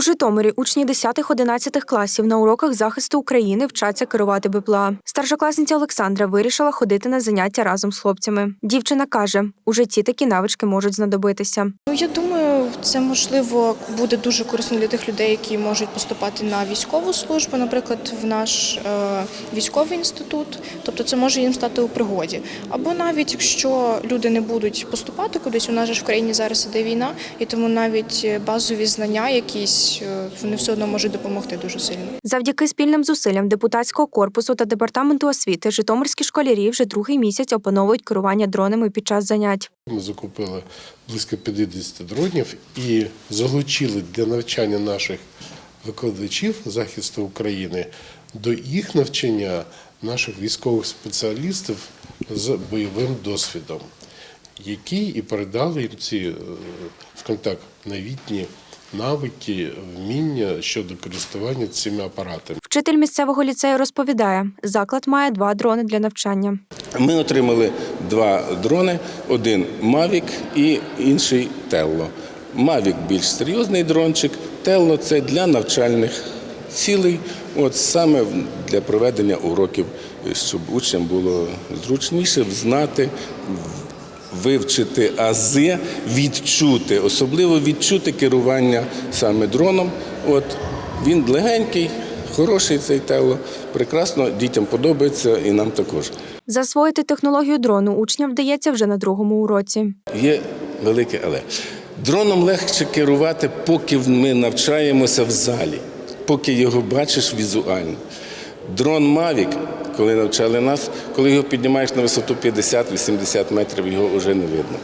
Житомирі учні 10-11 класів на уроках захисту України вчаться керувати БПЛА. Старшокласниця Олександра вирішила ходити на заняття разом з хлопцями. Дівчина каже, у житті такі навички можуть знадобитися. Ну, я думаю, це можливо буде дуже корисно для тих людей, які можуть поступати на військову службу, наприклад, в наш е, військовий інститут. Тобто це може їм стати у пригоді. Або навіть якщо люди не будуть поступати кудись, у нас же в країні зараз іде війна, і тому навіть е, базові знання якісь е, вони все одно можуть допомогти дуже сильно. Завдяки спільним зусиллям депутатського корпусу та департаменту освіти житомирські школярі вже другий місяць опановують керування дронами під час занять. Ми закупили близько 50 дронів і залучили для навчання наших викладачів захисту України до їх навчання наших військових спеціалістів з бойовим досвідом, які і передали їм ці, е, скажімо так, новітні навики, вміння щодо користування цими апаратами. Вчитель місцевого ліцею розповідає, заклад має два дрони для навчання. Ми отримали два дрони: один Mavic і інший Tello. Mavic більш серйозний дрончик, Tello – це для навчальних цілей, от саме для проведення уроків, щоб учням було зручніше знати, вивчити ази, відчути, особливо відчути керування саме дроном. От він легенький, хороший цей Тело, прекрасно дітям подобається і нам також. Засвоїти технологію дрону учням вдається вже на другому уроці. Є велике але. Дроном легше керувати, поки ми навчаємося в залі, поки його бачиш візуально. Дрон Mavic, коли навчали нас, коли його піднімаєш на висоту 50-80 метрів, його вже не видно.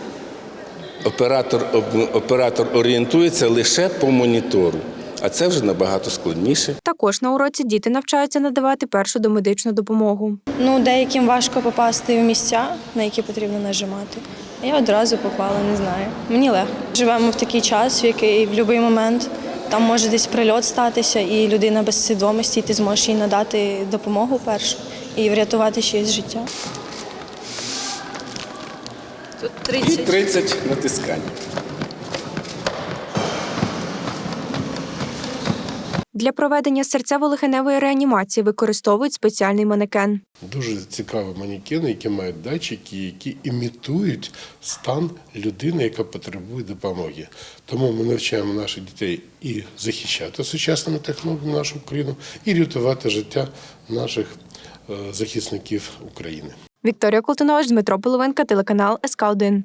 Оператор, об- оператор орієнтується лише по монітору, а це вже набагато складніше. Також на уроці діти навчаються надавати першу домедичну допомогу. Ну, деяким важко попасти в місця, на які потрібно нажимати. Я одразу попала, не знаю. Мені легко. Живемо в такий час, в який в будь-який момент там може десь прильот статися, і людина без свідомості, і ти зможеш їй надати допомогу першу і врятувати чиєсь життя. І 30 натискань. Для проведення серцево-легеневої реанімації використовують спеціальний манекен. Дуже цікаві манекени, які мають датчики, які імітують стан людини, яка потребує допомоги. Тому ми навчаємо наших дітей і захищати сучасними технологіями нашу Україну, і рятувати життя наших е, захисників України. Вікторія Колтунович, Дмитро Половинка, телеканал СК 1